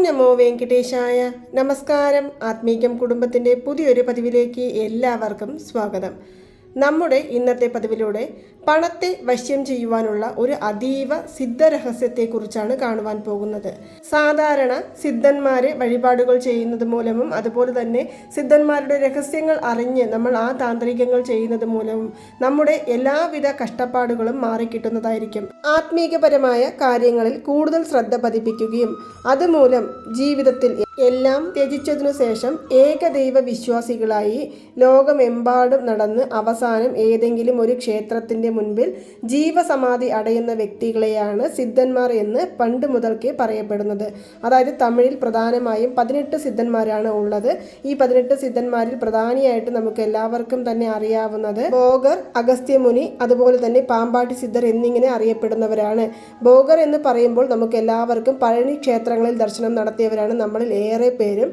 നമോ വെങ്കടേശായ. നമസ്കാരം. ആത്മീകം കുടുംബത്തിന്റെ പുതിയൊരു പതിവിലേക്ക് എല്ലാവർക്കും സ്വാഗതം. നമ്മുടെ ഇന്നത്തെ പതിവിലൂടെ പണത്തെ വശ്യം ചെയ്യുവാനുള്ള ഒരു അതീവ സിദ്ധരഹസ്യത്തെക്കുറിച്ചാണ് കാണുവാൻ പോകുന്നത്. സാധാരണ സിദ്ധന്മാരെ വഴിപാടുകൾ ചെയ്യുന്നത് മൂലവും അതുപോലെ തന്നെ സിദ്ധന്മാരുടെ രഹസ്യങ്ങൾ അറിഞ്ഞ് നമ്മൾ ആ താന്ത്രികങ്ങൾ ചെയ്യുന്നത് മൂലവും നമ്മുടെ എല്ലാവിധ കഷ്ടപ്പാടുകളും മാറിക്കിട്ടുന്നതായിരിക്കും. ആത്മീകപരമായ കാര്യങ്ങളിൽ കൂടുതൽ ശ്രദ്ധ പതിപ്പിക്കുകയും അതുമൂലം ജീവിതത്തിൽ എല്ലാം ത്യജിച്ചതിനു ശേഷം ഏകദൈവ വിശ്വാസികളായി ലോകമെമ്പാടും നടന്ന് അവസാനം ഏതെങ്കിലും ഒരു ക്ഷേത്രത്തിന്റെ മുൻപിൽ ജീവസമാധി അടയുന്ന വ്യക്തികളെയാണ് സിദ്ധന്മാർ എന്ന് പണ്ട് മുതൽക്കേ പറയപ്പെടുന്നത്. അതായത് തമിഴിൽ പ്രധാനമായും പതിനെട്ട് സിദ്ധന്മാരാണ് ഉള്ളത്. ഈ പതിനെട്ട് സിദ്ധന്മാരിൽ പ്രധാനിയായിട്ട് നമുക്ക് എല്ലാവർക്കും തന്നെ അറിയാവുന്നത് ബോഗർ അഗസ്ത്യമുനി അതുപോലെ തന്നെ പാമ്പാട്ടി സിദ്ധർ എന്നിങ്ങനെ അറിയപ്പെടുന്നവരാണ്. ബോഗർ എന്ന് പറയുമ്പോൾ നമുക്ക് എല്ലാവർക്കും പഴനി ക്ഷേത്രങ്ങളിൽ ദർശനം നടത്തിയവരാണ് നമ്മളിൽ ഏറെ പേരും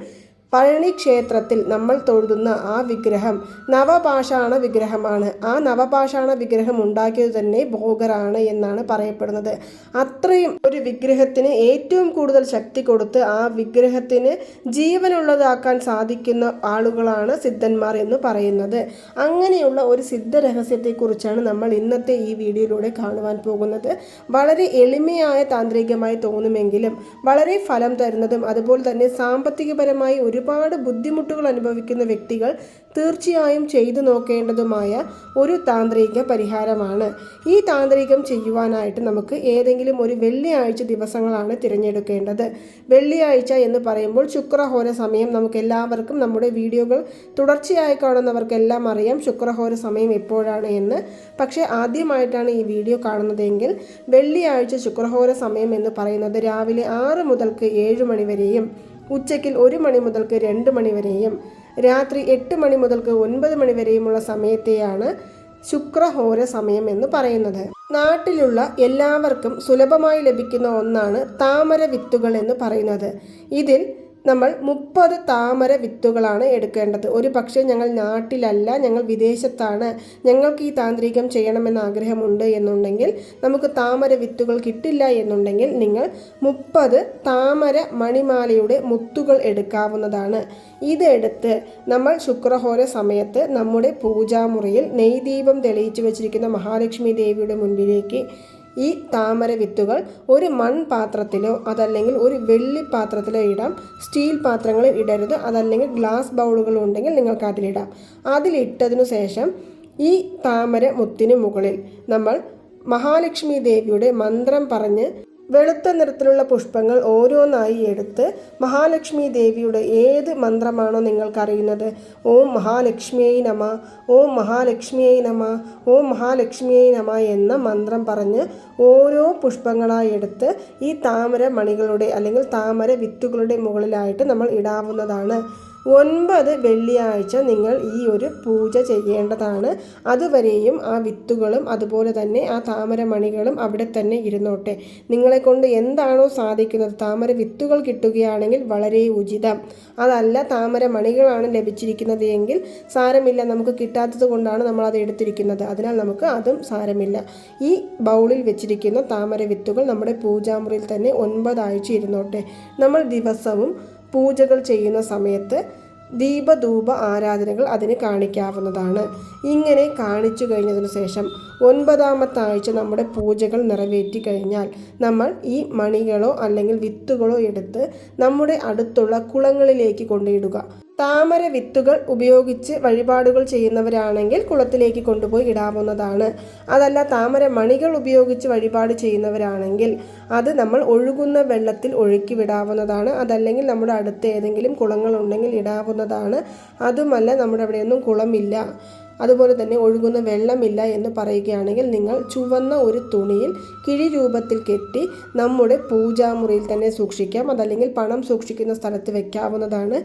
പഴനി ക്ഷേത്രത്തിൽ നമ്മൾ തൊഴുതുന്ന ആ വിഗ്രഹം നവപാഷാണ വിഗ്രഹമാണ്. ആ നവപാഷാണ വിഗ്രഹം ഉണ്ടാക്കിയത് തന്നെ ഭോഗറാണ് എന്നാണ് പറയപ്പെടുന്നത്. അത്രയും ഒരു വിഗ്രഹത്തിന് ഏറ്റവും കൂടുതൽ ശക്തി കൊടുത്ത് ആ വിഗ്രഹത്തിന് ജീവനുള്ളതാക്കാൻ സാധിക്കുന്ന ആളുകളാണ് സിദ്ധന്മാർ എന്ന് പറയുന്നത്. അങ്ങനെയുള്ള ഒരു സിദ്ധ രഹസ്യത്തെക്കുറിച്ചാണ് നമ്മൾ ഇന്നത്തെ ഈ വീഡിയോയിലൂടെ കാണുവാൻ പോകുന്നത്. വളരെ എളിമയായ താന്ത്രികമായി തോന്നുമെങ്കിലും വളരെ ഫലം തരുന്നതും അതുപോലെ തന്നെ സാമ്പത്തികപരമായി ഒരുപാട് ബുദ്ധിമുട്ടുകൾ അനുഭവിക്കുന്ന വ്യക്തികൾ തീർച്ചയായും ചെയ്തു നോക്കേണ്ടതുമായ ഒരു താന്ത്രിക പരിഹാരമാണ്. ഈ താന്ത്രികം ചെയ്യുവാനായിട്ട് നമുക്ക് ഏതെങ്കിലും ഒരു വെള്ളിയാഴ്ച ദിവസങ്ങളാണ് തിരഞ്ഞെടുക്കേണ്ടത്. വെള്ളിയാഴ്ച എന്ന് പറയുമ്പോൾ ശുക്രഹോര സമയം നമുക്ക് എല്ലാവർക്കും നമ്മുടെ വീഡിയോകൾ തുടർച്ചയായി കാണുന്നവർക്കെല്ലാം അറിയാം ശുക്രഹോര സമയം എപ്പോഴാണ് എന്ന്. പക്ഷേ ആദ്യമായിട്ടാണ് ഈ വീഡിയോ കാണുന്നതെങ്കിൽ വെള്ളിയാഴ്ച ശുക്രഹോര സമയം എന്ന് പറയുന്നത് രാവിലെ ആറ് മുതൽക്ക് ഏഴ് മണി വരെയും ഉച്ചയ്ക്കിൽ ഒരു മണി മുതൽക്ക് രണ്ട് മണിവരെയും രാത്രി എട്ട് മണി മുതൽക്ക് ഒൻപത് മണി വരെയുമുള്ള സമയത്തെയാണ് ശുക്രഹോര സമയം എന്ന് പറയുന്നത്. നാട്ടിലുള്ള എല്ലാവർക്കും സുലഭമായി ലഭിക്കുന്ന ഒന്നാണ് താമര വിത്തുകൾ എന്ന് പറയുന്നത്. ഇതിൽ നമ്മൾ മുപ്പത് താമര വിത്തുകളാണ് എടുക്കേണ്ടത്. ഒരു പക്ഷേ ഞങ്ങൾ നാട്ടിലല്ല ഞങ്ങൾ വിദേശത്താണ്. ഞങ്ങൾക്ക് ഈ താന്ത്രികം ചെയ്യണമെന്ന് ആഗ്രഹമുണ്ട് എന്നുണ്ടെങ്കിൽ നമുക്ക് താമര വിത്തുകൾ കിട്ടില്ല എന്നുണ്ടെങ്കിൽ നിങ്ങൾ മുപ്പത് താമര മണിമാലയുടെ മുത്തുകൾ എടുക്കാവുന്നതാണ്. ഇതെടുത്ത് നമ്മൾ ശുക്രഹോര സമയത്ത് നമ്മുടെ പൂജാമുറിയിൽ നെയ്ദീപം തെളിയിച്ചു വെച്ചിരിക്കുന്ന മഹാലക്ഷ്മി ദേവിയുടെ മുൻപിലേക്ക് ഈ താമര വിത്തുകൾ ഒരു മൺപാത്രത്തിലോ അതല്ലെങ്കിൽ ഒരു വെള്ളി പാത്രത്തിലോ ഇടാം. സ്റ്റീൽ പാത്രങ്ങളിൽ ഇടരുത് അതല്ലെങ്കിൽ ഗ്ലാസ് ബൗളുകൾ ഉണ്ടെങ്കിൽ നിങ്ങൾക്ക് അതിലിടാം അതിലിട്ടതിനു ശേഷം ഈ താമര മുത്തിന് മുകളിൽ നമ്മൾ മഹാലക്ഷ്മി ദേവിയുടെ മന്ത്രം പറഞ്ഞ് വെളുത്ത നിറത്തിലുള്ള പുഷ്പങ്ങൾ ഓരോന്നായി എടുത്ത് മഹാലക്ഷ്മി ദേവിയുടെ ഏത് മന്ത്രമാണോ നിങ്ങൾക്കറിയുന്നത്? ഓം മഹാലക്ഷ്മിയെ നമ ഓം മഹാലക്ഷ്മിയെ നമ ഓം മഹാലക്ഷ്മിയെ നമ എന്ന മന്ത്രം പറഞ്ഞ് ഓരോ പുഷ്പങ്ങളായി എടുത്ത് ഈ താമര മണികളുടെ അല്ലെങ്കിൽ താമര വിത്തുകളുടെ മുകളിലായിട്ട് നമ്മൾ ഇടാവുന്നതാണ്. ഒൻപത് വെള്ളിയാഴ്ച നിങ്ങൾ ഈ ഒരു പൂജ ചെയ്യേണ്ടതാണ്. അതുവരെയും ആ വിത്തുകളും അതുപോലെ തന്നെ ആ താമരമണികളും അവിടെ തന്നെ ഇരുന്നോട്ടെ. നിങ്ങളെ കൊണ്ട് എന്താണോ സാധിക്കുന്നത് താമര വിത്തുകൾ കിട്ടുകയാണെങ്കിൽ വളരെ ഉചിതം. അതല്ല താമര മണികളാണ് ലഭിച്ചിരിക്കുന്നത് എങ്കിൽ സാരമില്ല നമുക്ക് കിട്ടാത്തത് കൊണ്ടാണ് നമ്മൾ അത് എടുത്തിരിക്കുന്നത്. അതിനാൽ നമുക്ക് അതും സാരമില്ല. ഈ ബൗളിൽ വെച്ചിരിക്കുന്ന താമര വിത്തുകൾ നമ്മുടെ പൂജാമുറിയിൽ തന്നെ ഒൻപതാഴ്ച ഇരുന്നോട്ടെ. നമ്മൾ ദിവസവും പൂജകൾ ചെയ്യുന്ന സമയത്ത് ദീപധൂപ ആരാധനകൾ അതിന് കാണിക്കാവുന്നതാണ്. ഇങ്ങനെ കാണിച്ചു കഴിഞ്ഞതിനു ശേഷം ഒൻപതാമത്തെ ആഴ്ച നമ്മുടെ പൂജകൾ നിറവേറ്റി കഴിഞ്ഞാൽ നമ്മൾ ഈ മണികളോ അല്ലെങ്കിൽ വിത്തുകളോ എടുത്ത് നമ്മുടെ അടുത്തുള്ള കുളങ്ങളിലേക്ക് കൊണ്ടിടുക താമര വിത്തുകൾ ഉപയോഗിച്ച് വഴിപാടുകൾ ചെയ്യുന്നവരാണെങ്കിൽ കുളത്തിലേക്ക് കൊണ്ടുപോയി ഇടാവുന്നതാണ്. അതല്ല താമര മണികൾ ഉപയോഗിച്ച് വഴിപാട് ചെയ്യുന്നവരാണെങ്കിൽ അത് നമ്മൾ ഒഴുകുന്ന വെള്ളത്തിൽ ഒഴുക്കി വിടാവുന്നതാണ്. അതല്ലെങ്കിൽ നമ്മുടെ അടുത്ത് ഏതെങ്കിലും കുളങ്ങളുണ്ടെങ്കിൽ ഇടാവുന്നതാണ്. അതുമല്ല നമ്മുടെ അവിടെയൊന്നും കുളമില്ല. അതുപോലെ തന്നെ ഒഴുകുന്ന വെള്ളമില്ല എന്ന് പറയുകയാണെങ്കിൽ നിങ്ങൾ ചുവന്ന ഒരു തുണിയിൽ കിഴി രൂപത്തിൽ കെട്ടി നമ്മുടെ പൂജാമുറിയിൽ തന്നെ സൂക്ഷിക്കാം. അതല്ലെങ്കിൽ പണം സൂക്ഷിക്കുന്ന സ്ഥലത്ത് വെക്കാവുന്നതാണ്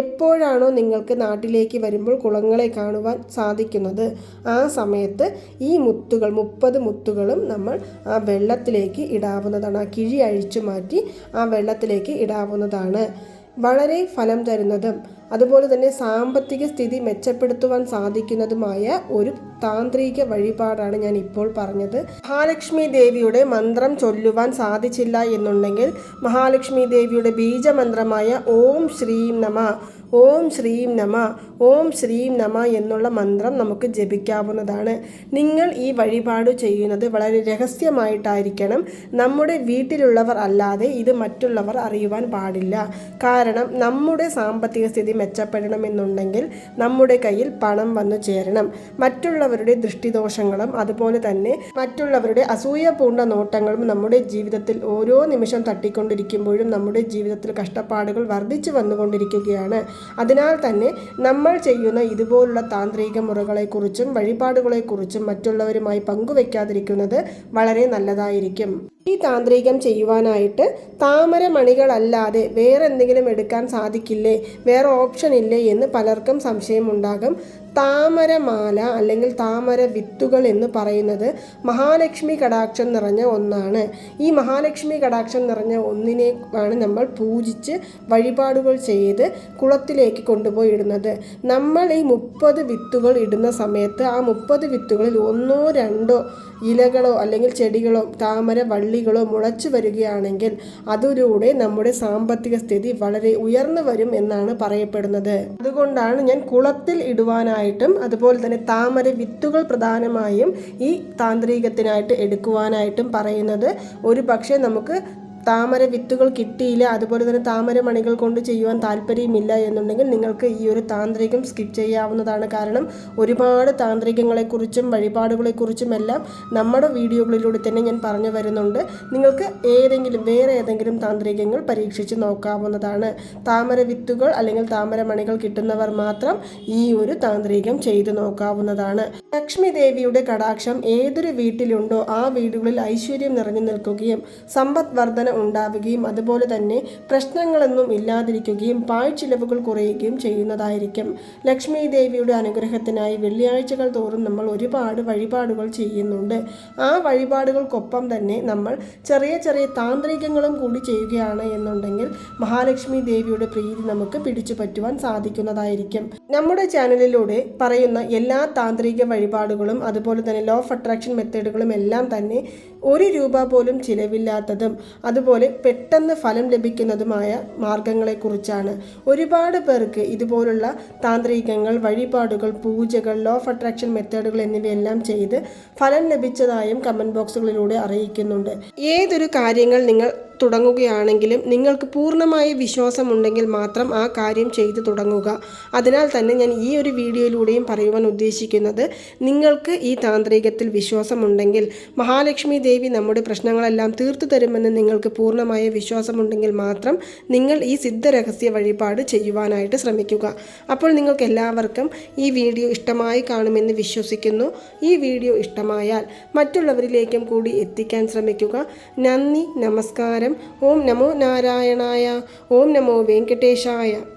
എപ്പോഴാണോ നിങ്ങൾക്ക് നാട്ടിലേക്ക് വരുമ്പോൾ കുളങ്ങളെ കാണുവാൻ സാധിക്കുന്നത്. ആ സമയത്ത് ഈ മുത്തുകൾ മുപ്പത് മുത്തുകളും നമ്മൾ ആ വെള്ളത്തിലേക്ക് ഇടാവുന്നതാണ്. ആ കിഴി അഴിച്ചു മാറ്റി ആ വെള്ളത്തിലേക്ക് ഇടാവുന്നതാണ്. വളരെ ഫലം തരുന്നതും അതുപോലെ തന്നെ സാമ്പത്തിക സ്ഥിതി മെച്ചപ്പെടുത്തുവാൻ സാധിക്കുന്നതുമായ ഒരു താന്ത്രിക വഴിപാടാണ് ഞാൻ ഇപ്പോൾ പറഞ്ഞത്. മഹാലക്ഷ്മി ദേവിയുടെ മന്ത്രം ചൊല്ലുവാൻ സാധിച്ചില്ല എന്നുണ്ടെങ്കിൽ മഹാലക്ഷ്മി ദേവിയുടെ ബീജമന്ത്രമായ ഓം ശ്രീം നമ ഓം ശ്രീം നമ ഓം ശ്രീം നമ എന്നുള്ള മന്ത്രം നമുക്ക് ജപിക്കാവുന്നതാണ്. നിങ്ങൾ ഈ വഴിപാട് ചെയ്യുന്നത് വളരെ രഹസ്യമായിട്ടായിരിക്കണം. നമ്മുടെ വീട്ടിലുള്ളവർ അല്ലാതെ ഇത് മറ്റുള്ളവർ അറിയുവാൻ പാടില്ല. കാരണം നമ്മുടെ സാമ്പത്തിക സ്ഥിതി മെച്ചപ്പെടണമെന്നുണ്ടെങ്കിൽ നമ്മുടെ കയ്യിൽ പണം വന്നു ചേരണം. മറ്റുള്ളവരുടെ ദൃഷ്ടിദോഷങ്ങളും അതുപോലെ തന്നെ മറ്റുള്ളവരുടെ അസൂയ പൂണ്ട നോട്ടങ്ങളും നമ്മുടെ ജീവിതത്തിൽ ഓരോ നിമിഷം തട്ടിക്കൊണ്ടിരിക്കുമ്പോഴും നമ്മുടെ ജീവിതത്തിൽ കഷ്ടപ്പാടുകൾ വർദ്ധിച്ചു വന്നുകൊണ്ടിരിക്കുകയാണ്. അതിനാൽ തന്നെ നമ്മൾ ചെയ്യുന്ന ഇതുപോലുള്ള താന്ത്രിക മുറകളെക്കുറിച്ചും വഴിപാടുകളെക്കുറിച്ചും മറ്റുള്ളവരുമായി പങ്കുവെക്കാതിരിക്കുന്നത് വളരെ നല്ലതായിരിക്കും. ഈ താന്ത്രികം ചെയ്യുവാനായിട്ട് താമര മണികളല്ലാതെ വേറെ എന്തെങ്കിലും എടുക്കാൻ സാധിക്കില്ലേ? വേറെ ഓപ്ഷൻ ഇല്ലേ എന്ന് പലർക്കും സംശയമുണ്ടാകും. താമരമാല അല്ലെങ്കിൽ താമര വിത്തുകൾ എന്ന് പറയുന്നത് മഹാലക്ഷ്മി കടാക്ഷം നിറഞ്ഞ ഒന്നാണ്. ഈ മഹാലക്ഷ്മി കടാക്ഷം നിറഞ്ഞ ഒന്നിനെ ആണ് നമ്മൾ പൂജിച്ച് വഴിപാടുകൾ ചെയ്ത് കുളത്തിലേക്ക് കൊണ്ടുപോയി ഇടുന്നത്. നമ്മൾ ഈ മുപ്പത് വിത്തുകൾ ഇടുന്ന സമയത്ത് ആ മുപ്പത് വിത്തുകളിൽ ഒന്നോ രണ്ടോ ഇലകളോ അല്ലെങ്കിൽ ചെടികളോ താമര വള്ളികളോ മുളച്ചു വരികയാണെങ്കിൽ അതിലൂടെ നമ്മുടെ സാമ്പത്തിക സ്ഥിതി വളരെ ഉയർന്നു വരും എന്നാണ് പറയപ്പെടുന്നത്. അതുകൊണ്ടാണ് ഞാൻ കുളത്തിൽ ഇടുവാനായിട്ടും അതുപോലെ തന്നെ താമര വിത്തുകൾ പ്രധാനമായും ഈ താന്ത്രികത്തിനായിട്ട് എടുക്കുവാനായിട്ടും പറയുന്നത്. ഒരു പക്ഷേ നമുക്ക് താമര വിത്തുകൾ കിട്ടിയില്ല അതുപോലെ തന്നെ താമര മണികൾ കൊണ്ട് ചെയ്യുവാൻ താല്പര്യമില്ല എന്നുണ്ടെങ്കിൽ നിങ്ങൾക്ക് ഈ ഒരു താന്ത്രികം സ്കിപ്പ് ചെയ്യാവുന്നതാണ് കാരണം ഒരുപാട് താന്ത്രികങ്ങളെക്കുറിച്ചും വഴിപാടുകളെക്കുറിച്ചും എല്ലാം നമ്മുടെ വീഡിയോകളിലൂടെ തന്നെ ഞാൻ പറഞ്ഞു വരുന്നുണ്ട്. നിങ്ങൾക്ക് ഏതെങ്കിലും വേറെ ഏതെങ്കിലും താന്ത്രികങ്ങൾ പരീക്ഷിച്ച് നോക്കാവുന്നതാണ്. താമര വിത്തുകൾ അല്ലെങ്കിൽ താമര മണികൾ കിട്ടുന്നവർ മാത്രം ഈ ഒരു താന്ത്രികം ചെയ്തു നോക്കാവുന്നതാണ്. ലക്ഷ്മി ദേവിയുടെ കടാക്ഷം ഏതൊരു വീട്ടിലുണ്ടോ ആ വീടുകളിൽ ഐശ്വര്യം നിറഞ്ഞു നിൽക്കുകയും സമ്പദ് വർധന ഉണ്ടാവുകയും അതുപോലെ തന്നെ പ്രശ്നങ്ങളൊന്നും ഇല്ലാതിരിക്കുകയും പാഴ്ചിലവുകൾ കുറയുകയും ചെയ്യുന്നതായിരിക്കും. ലക്ഷ്മി ദേവിയുടെ അനുഗ്രഹത്തിനായി വെള്ളിയാഴ്ചകൾ തോറും നമ്മൾ ഒരുപാട് വഴിപാടുകൾ ചെയ്യുന്നുണ്ട്. ആ വഴിപാടുകൾക്കൊപ്പം തന്നെ നമ്മൾ ചെറിയ ചെറിയ താന്ത്രികങ്ങളും കൂടി ചെയ്യുകയാണ് എന്നുണ്ടെങ്കിൽ മഹാലക്ഷ്മി ദേവിയുടെ പ്രീതി നമുക്ക് പിടിച്ചു പറ്റുവാൻ സാധിക്കുന്നതായിരിക്കും. നമ്മുടെ ചാനലിലൂടെ പറയുന്ന എല്ലാ താന്ത്രിക വഴിപാടുകളും അതുപോലെ തന്നെ ലോ ഓഫ് അട്രാക്ഷൻ മെത്തേഡുകളും എല്ലാം തന്നെ ഒരു രൂപ പോലും ചിലവില്ലാത്തതും അതുപോലെ പെട്ടെന്ന് ഫലം ലഭിക്കുന്നതുമായ മാർഗങ്ങളെക്കുറിച്ചാണ് ഒരുപാട് പേർക്ക് ഇതുപോലുള്ള താന്ത്രികങ്ങൾ വഴിപാടുകൾ പൂജകൾ ലോ ഓഫ് അട്രാക്ഷൻ മെത്തേഡുകൾ എന്നിവയെല്ലാം ചെയ്ത് ഫലം ലഭിച്ചതായും കമന്റ് ബോക്സുകളിലൂടെ അറിയിക്കുന്നുണ്ട്. ഏതൊരു കാര്യങ്ങൾ നിങ്ങൾ തുടങ്ങുകയാണെങ്കിലും നിങ്ങൾക്ക് പൂർണമായ വിശ്വാസമുണ്ടെങ്കിൽ മാത്രം ആ കാര്യം ചെയ്തു തുടങ്ങുക. അതിനാൽ തന്നെ ഞാൻ ഈ ഒരു വീഡിയോയിലൂടെയും പറയുവാൻ ഉദ്ദേശിക്കുന്നത് നിങ്ങൾക്ക് ഈ താന്ത്രികത്തിൽ വിശ്വാസമുണ്ടെങ്കിൽ മഹാലക്ഷ്മി ദേവി നമ്മുടെ പ്രശ്നങ്ങളെല്ലാം തീർത്തു തരുമെന്ന് നിങ്ങൾക്ക് പൂർണമായ വിശ്വാസമുണ്ടെങ്കിൽ മാത്രം നിങ്ങൾ ഈ സിദ്ധരഹസ്യ വഴിപാട് ചെയ്യുവാനായിട്ട് ശ്രമിക്കുക. അപ്പോൾ നിങ്ങൾക്ക് എല്ലാവർക്കും ഈ വീഡിയോ ഇഷ്ടമായി കാണുമെന്ന് വിശ്വസിക്കുന്നു. ഈ വീഡിയോ ഇഷ്ടമായാൽ മറ്റുള്ളവരിലേക്കും കൂടി എത്തിക്കാൻ ശ്രമിക്കുക. നന്ദി നമസ്കാരം. ഓം നമോ നാരായണായ. ഓം നമോ വെങ്കടേശായ.